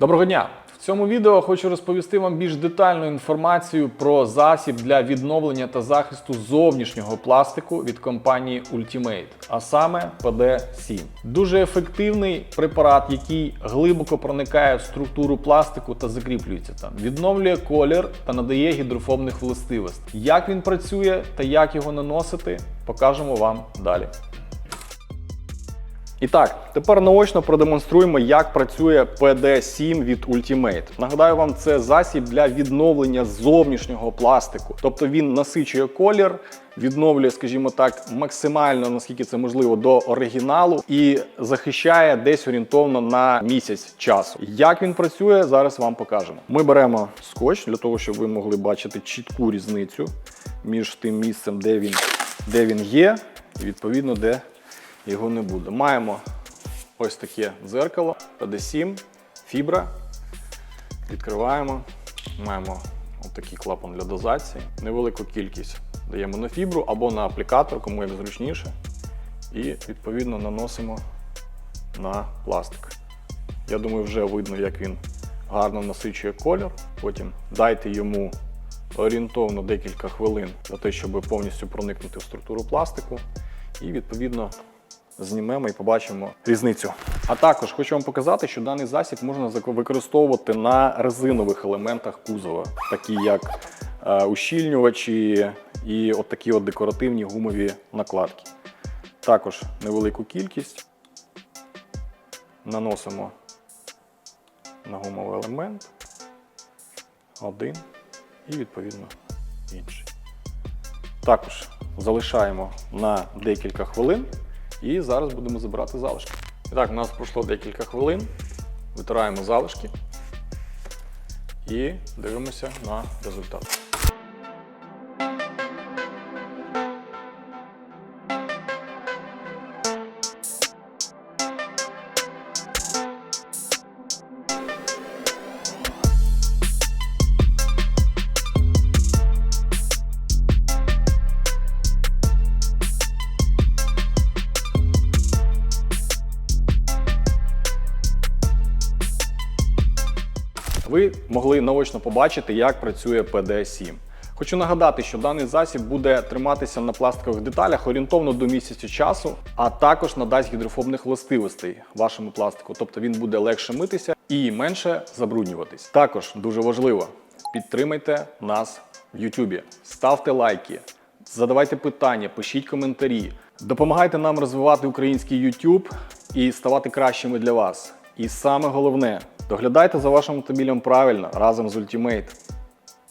Доброго дня! В цьому відео хочу розповісти вам більш детальну інформацію про засіб для відновлення та захисту зовнішнього пластику від компанії Ultimate, а саме PD7. Дуже ефективний препарат, який глибоко проникає в структуру пластику та закріплюється там, відновлює колір та надає гідрофобних властивостей. Як він працює та як його наносити, покажемо вам далі. І так, тепер наочно продемонструємо, як працює PD7 від Ultimate. Нагадаю вам, це засіб для відновлення зовнішнього пластику. Тобто він насичує колір, відновлює, скажімо так, максимально, наскільки це можливо, до оригіналу і захищає десь орієнтовно на місяць часу. Як він працює, зараз вам покажемо. Ми беремо скотч для того, щоб ви могли бачити чітку різницю між тим місцем, де він, де він є, і відповідно де його не буде. Маємо ось таке дзеркало, PD7, фібра. Відкриваємо. Маємо отакий клапан для дозації. Невелику кількість даємо на фібру або на аплікатор, кому як зручніше. І відповідно наносимо на пластик. Я думаю, вже видно, як він гарно насичує колір. Потім дайте йому орієнтовно декілька хвилин для того, щоб повністю проникнути в структуру пластику. І відповідно знімемо і побачимо різницю. А також хочу вам показати, що даний засіб можна використовувати на резинових елементах кузова, такі як е, ущільнювачі і от такі от декоративні гумові накладки. Також невелику кількість наносимо на гумовий елемент один і відповідно інший. Також залишаємо на декілька хвилин і зараз будемо забирати залишки. І так, у нас пройшло декілька хвилин. Витираємо залишки і дивимося на результат. Ви могли наочно побачити, як працює PD7. Хочу нагадати, що даний засіб буде триматися на пластикових деталях орієнтовно до місяця часу, а також надасть гідрофобних властивостей вашому пластику, тобто він буде легше митися і менше забруднюватись. Також дуже важливо, підтримайте нас в YouTube, ставте лайки, задавайте питання, пишіть коментарі, допомагайте нам розвивати український YouTube і ставати кращими для вас. І саме головне, доглядайте за вашим автомобілем правильно разом з Ultimate.